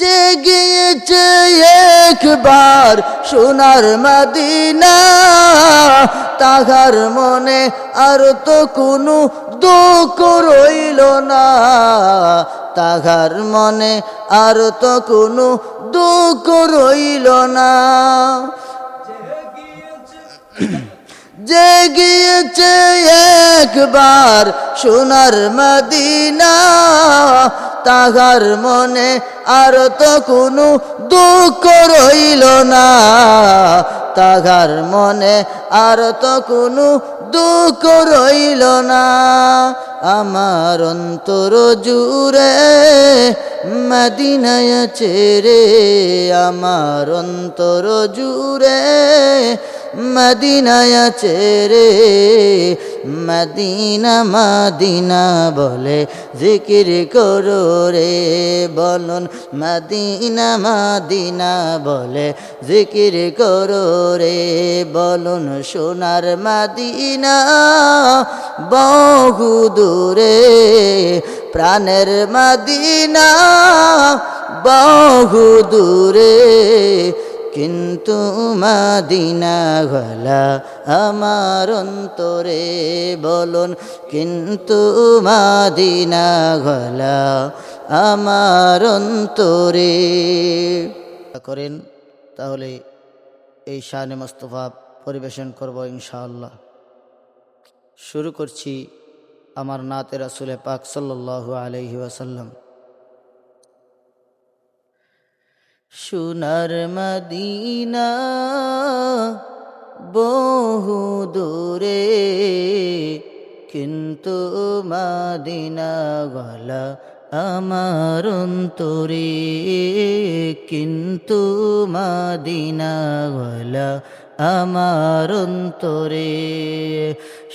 যে গিয়েছে একবার সোনার মাদিনা। তাহার মনে আর তো কোনো দুঃখ রইল না। তাহার মনে আর তো কোনো দুঃখ রইল না। যে গিয়েছে একবার সোনার মদিনা। তাহার মনে আর তো কোনো দুঃখ রইল না। তাহার মনে আর তো কোনো দুঃখ রইল না। আমার অন্তর জুড়ে মদিনায় চেরে আমার অন্তর জুড়ে মদিনায় ছেড়ে মদিনা মদিনা বলে জিকির করো রে। বলুন, মদিনা মদিনা বলে জিকির করো রে। বলুন, সোনার মদিনা বহু দূরে। প্রাণের মদিনা বহু দূরে। কিন্তু মাদিনা গলা আমার অন্তরে বলুন, কিন্তু মাদিনা গলা আমার অন্তরে। করেন, তাহলে এই শানে মোস্তফা পরিবেশন করব ইনশাআল্লাহ। শুরু করছি আমার নাতে রাসুলে পাক সাল্লাল্লাহু আলাইহি ওয়াসাল্লাম। সোনার মদিনা বহু দূরে কিন্তু মাদিনা গলা আমার অন্তরে কিন্তু মাদিনা গলা আমার অন্তরে।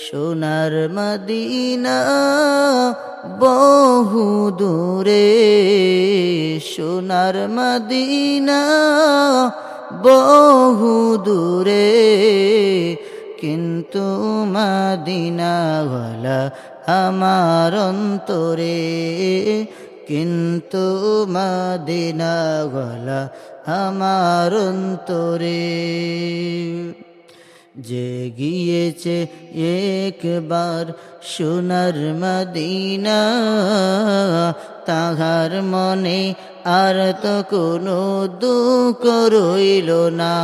সোনার মদিনা বহু দূরে, সোনার মদিনা বহু দূরে, কিন্তু মদিনা গলা আমার অন্তরে, কিন্তু মদিনা গলা আমার অন্তরে। যে গিয়েছে একবার সোনার মদিনা। তাহার মনে আর তো কোনো দুঃখ রইল না।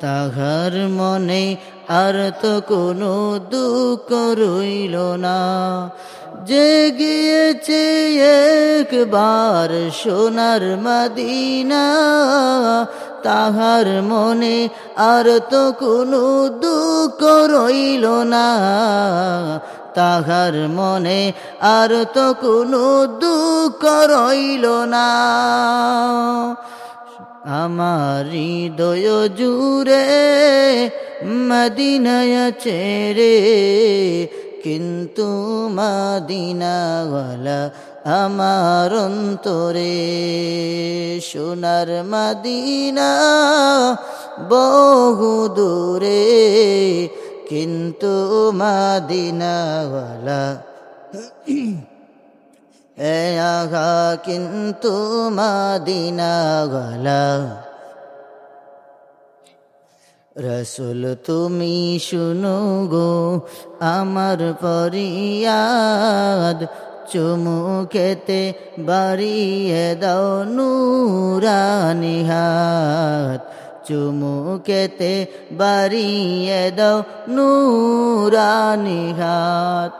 তাহার মনে আর তো কোনো দুঃখ রইল না। যে গিয়েছে একবার সোনার মদিনা। তাহার মনে আর তো কোনো দুঃখ রইল না। তাহার মনে আর তো কোনো দুঃখ রইল না। আমার হৃদয় জুড়ে মদিনায় ছেড়ে কিন্তু মাদিনাওয়ালা আমার অন্তরে সোনার মদিনা বহু দূরে, কিন্তু মাদিনাওয়ালা এ আগা কিন্তু মাদিনা গলা রসুল, তুমি শুনো গো আমার পরিয়াদ চুমুকেতে বাড়িয়ে দাও নুরানি হাত। চুমুকেতে বাড়িয়ে দাও নুরানি হাত।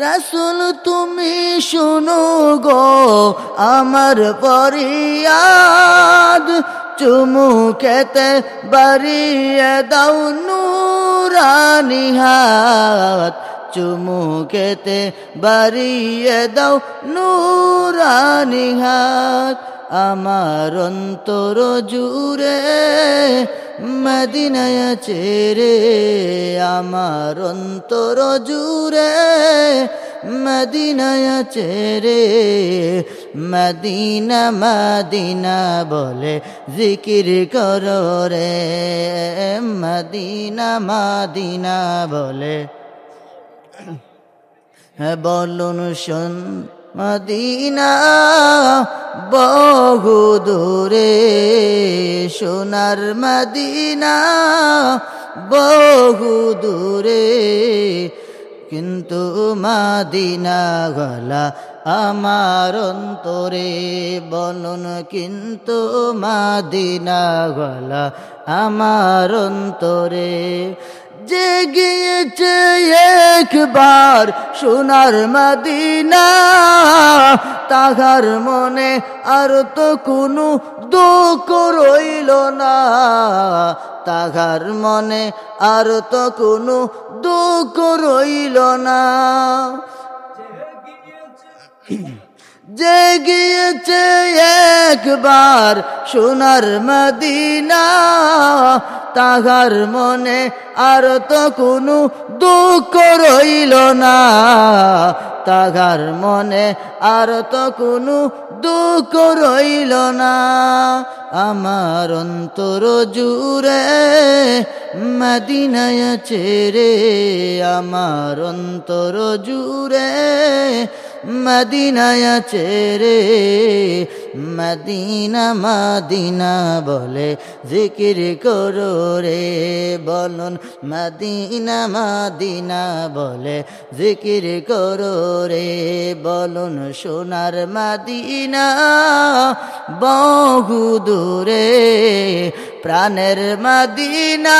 রসুল, তুমি শুনো গো আমার পরিয়াদ চুমুকেতে বাড়িয়ে দাও নুরানি হাত। চুমুকেতে বাড়িয়ে দাও নুরানি হাত আমার অন্তর জুড়ে মদিনায় চেরে আমার অন্তর জুড়ে মদিনায় চেরে মদিনা মদিনা বলে জিকির করো রে। মদিনা মদিনা বলে হ্যাঁ বলুন শোন, মদিনা বহু দূরে, সোনার মদিনা বহু দূরে, কিন্তু মাদিনা গলা আমার অন্তরে, বলুন কিন্তু মাদিনা গলা আমার অন্তরে। যে গিয়েছে একবার সোনার মদিনা। তাহার মনে আর তো কোনো দুঃখ রইল না। তাহার মনে আর তো কোনো দুঃখ রইল না। যে গিয়েছে একবার সোনার মদিনা। তাহার মনে আর তো কোনো দুঃখ রইল না। তাহার মনে আর তো কোনো দুঃখ রইল না। আমার অন্তর জুড়ে মদিনায় ছেড়ে আমার অন্তর জুড়ে মদিনায় ছেড়ে মদিনা মদিনা বলে জিকির করো রে। বলুন, মদিনা মদিনা বলে জিকির করো রে। বলুন, সোনার মদিনা বহু দূরে। প্রাণের মদিনা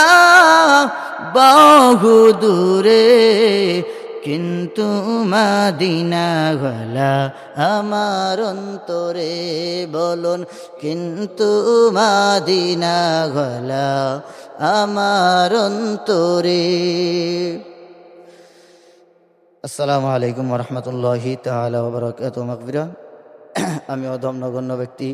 বহু দূরে। কিন্তু মাদিনা গলা আমার অন্তরে বলুন, কিন্তু মাদিনা গলা আমার অন্তরে। আসসালামু আলাইকুম রহমতুল্লাহি তালা বারকাত মকবিরা আমি অধম নগণ্য ব্যক্তি।